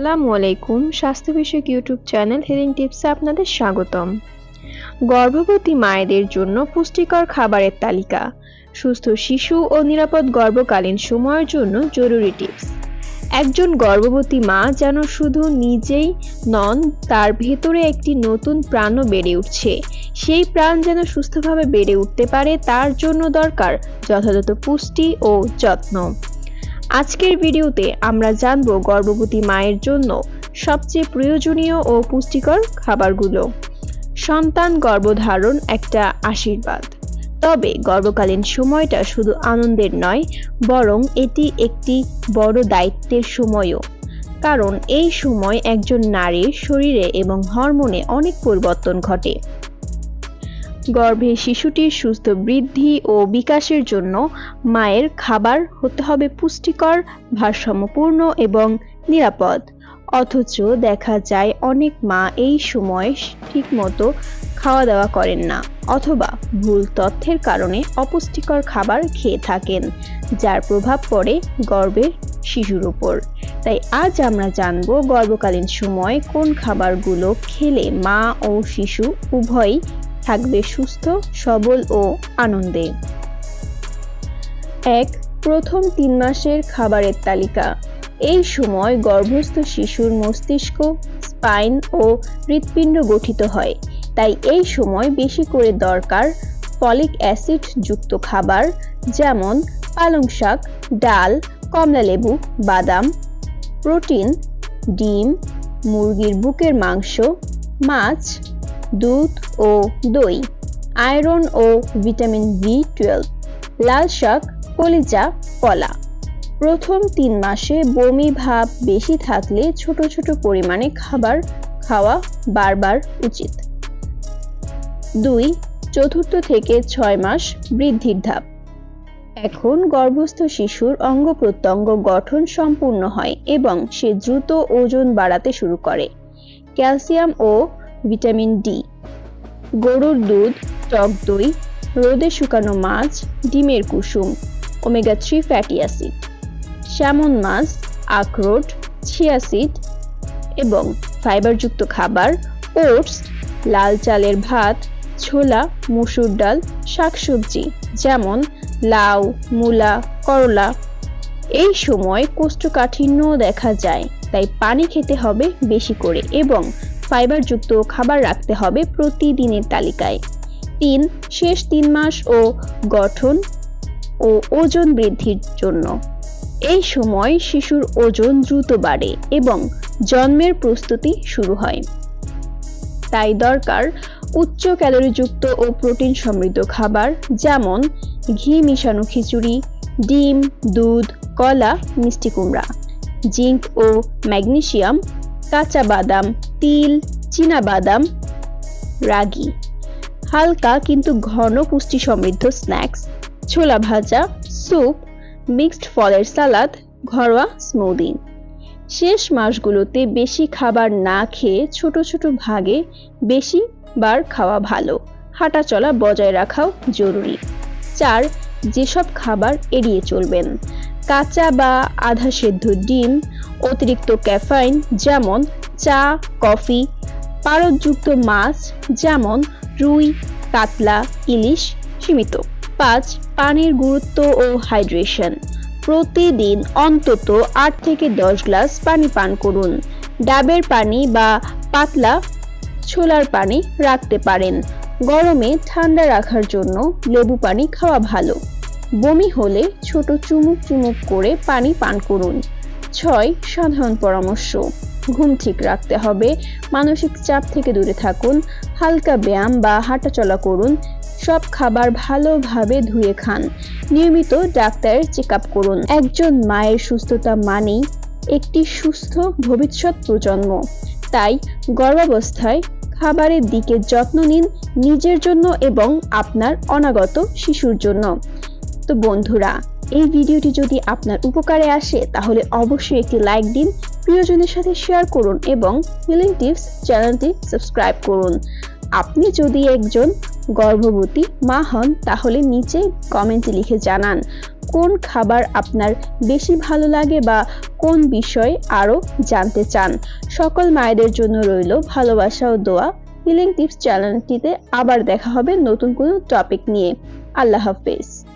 আসসালামু আলাইকুম। স্বাস্থ্য বিষয়ক ইউটিউব চ্যানেল হেলিং টিপসে আপনাদের স্বাগতম। গর্ভবতী মায়েদের জন্য পুষ্টিকর খাবারের তালিকা। সুস্থ শিশু ও নিরাপদ গর্ভকালীন সময়ের জন্য জরুরি টিপস। একজন গর্ভবতী মা যেন শুধু নিজেই নন, তার ভেতরে একটি নতুন প্রাণও বেড়ে উঠছে। সেই প্রাণ যেন সুস্থভাবে বেড়ে উঠতে পারে, তার জন্য দরকার যথাযথ পুষ্টি ও যত্ন। আজকের ভিডিওতে আমরা জানব গর্ভবতী মায়ের জন্য সবচেয়ে প্রয়োজনীয় ও পুষ্টিকর খাবারগুলো। সন্তান গর্ভধারণ একটা আশীর্বাদ। তবে গর্ভকালীন সময়টা শুধু আনন্দের নয়, বরং এটি একটি বড় দায়িত্বের সময়ও। কারণ এই সময় একজন নারীর শরীরে এবং হরমোনে অনেক পরিবর্তন ঘটে। গর্ভে শিশুটির সুস্থ বৃদ্ধি ও বিকাশের জন্য মায়ের খাবার হতে হবে পুষ্টিকর, ভারসাম্যপূর্ণ এবং নিরাপদ। অথচ দেখা যায় অনেক মা এই সময় ঠিকমতো খাওয়া দাওয়া করেন না অথবা ভুল তথ্যের কারণে অপুষ্টিকর খাবার খেয়ে থাকেন, যার প্রভাব পড়ে গর্ভের শিশুর উপর। তাই আজ আমরা জানব গর্ভকালীন সময় কোন খাবারগুলো খেলে মা ও শিশু উভয়ই থাকবে সুস্থ, সবল ও আনন্দে। এক, প্রথম তিন মাসের খাবারের তালিকা। এই সময় গর্ভস্থ শিশুর মস্তিষ্ক, স্পাইন ও হৃৎপিণ্ড গঠিত হয়। তাই এই সময় বেশি করে দরকার ফলিক অ্যাসিড যুক্ত খাবার, যেমন পালং শাক, ডাল কমলালেবু বাদাম, প্রোটিন, ডিম, মুরগির বুকের মাংস, মাছ দুধ ও দই, আয়রন ও ভিটামিন বি টুয়েলভ, লাল শাক, কলিজা, কলা। প্রথম তিন মাসে বমি ভাব বেশি থাকলে ছোট ছোট পরিমাণে খাবার খাওয়া বারবার উচিত। দুই, চতুর্থ থেকে ছয় মাস বৃদ্ধির ধাপ। এখন গর্ভস্থ শিশুর অঙ্গ প্রত্যঙ্গ গঠন সম্পূর্ণ হয় এবং সে দ্রুত ওজন বাড়াতে শুরু করে। ক্যালসিয়াম ও ভিটামিন ডি। গরুর দুধ, টক দই, রোদে শুকানো মাছ, ডিমের কুসুম, omega three fatty acid, salmon মাছ, আখরোট ছিয়াসিড এবং ফাইবারযুক্ত খাবার, ওটস, লাল চালের ভাত, ছোলা, মসুর ডাল, শাকসবজি, যেমন লাউ, মূলা, করলা। এই সময় কোষ্ঠকাঠিন্য দেখা যায়, তাই পানি খেতে হবে বেশি করে এবং ফাইবারযুক্ত খাবার রাখতে হবে প্রতিদিনের তালিকায়। তিন, শেষ তিন মাস ও গঠন ও ওজন বৃদ্ধির জন্য। এই সময় শিশুর ওজন দ্রুত বাড়ে এবং জন্মের প্রস্তুতি শুরু হয়। তাই দরকার উচ্চ ক্যালোরিযুক্ত ও প্রোটিন সমৃদ্ধ খাবার, যেমন ঘি, মিশানো খিচুড়ি, ডিম, দুধ, কলা, মিষ্টি কুমড়া, জিঙ্ক ও ম্যাগনেসিয়াম কাঁচা বাদাম, তিল, চীনা বাদাম, রাগি। হালকা কিন্তু ঘন পুষ্টি সমৃদ্ধ স্ন্যাক্স, ছোলা ভাজা, স্যুপ, মিক্সড ফলের সালাদ, ঘরোয়া স্মুদি। শেষ মাসগুলোতে বেশি খাবার না খেয়ে ছোট ছোট ভাগে বেশি বার খাওয়া ভালো। হাঁটা চলা বজায় রাখাও জরুরি। চার, যেসব খাবার এড়িয়ে চলবেন কাঁচা বা আধা সেদ্ধ ডিম, অতিরিক্ত ক্যাফাইন যেমন চা, কফি, পারদযুক্ত মাছ যেমন রুই, কাতলা, ইলিশ সীমিত। পাঁচ, পানির গুরুত্ব ও হাইড্রেশন। প্রতিদিন অন্তত আট থেকে দশ গ্লাস পানি পান করুন। ডাবের পানি বা পাতলা ছোলার পানি রাখতে পারেন। গরমে ঠান্ডা রাখার জন্য লেবু পানি খাওয়া ভালো। বমি হলে ছোট চুমুক চুমুক করে পানি পান করুন। ছয়, সাধারণ পরামর্শ। ঘুম ঠিক রাখতে হবে। মানসিক চাপ থেকে দূরে থাকুন। হালকা ব্যায়াম বা হাঁটাচলা করুন। সব খাবার ভালোভাবে ধুয়ে খান। নিয়মিত ডাক্তারের চেক করুন। একজন মায়ের সুস্থতা মানেই একটি সুস্থ ভবিষ্যৎ প্রজন্ম। তাই গর্ভাবস্থায় খাবারের দিকে যত্ন নিন নিজের জন্য এবং আপনার অনাগত শিশুর জন্য। বন্ধুরা, এই ভিডিওটি যদি আপনার উপকারে আসে, তাহলে অবশ্যই একটি লাইক দিন, প্রিয়জনের সাথে শেয়ার করুন এবং হিলিং টিপস চ্যানেলটি সাবস্ক্রাইব করুন। আপনি যদি একজন গর্ভবতী মা হন, তাহলে নিচে কমেন্টে লিখে জানান, কোন খাবার আপনার বেশি ভালো লাগে বা কোন বিষয়ে আরও জানতে চান। সকল মায়েদের জন্য রইল ভালোবাসা ও দোয়া। হিলিং টিপস চ্যানেলটিতে আবার দেখা হবে নতুন কোনো টপিক নিয়ে। আল্লাহ হাফেজ।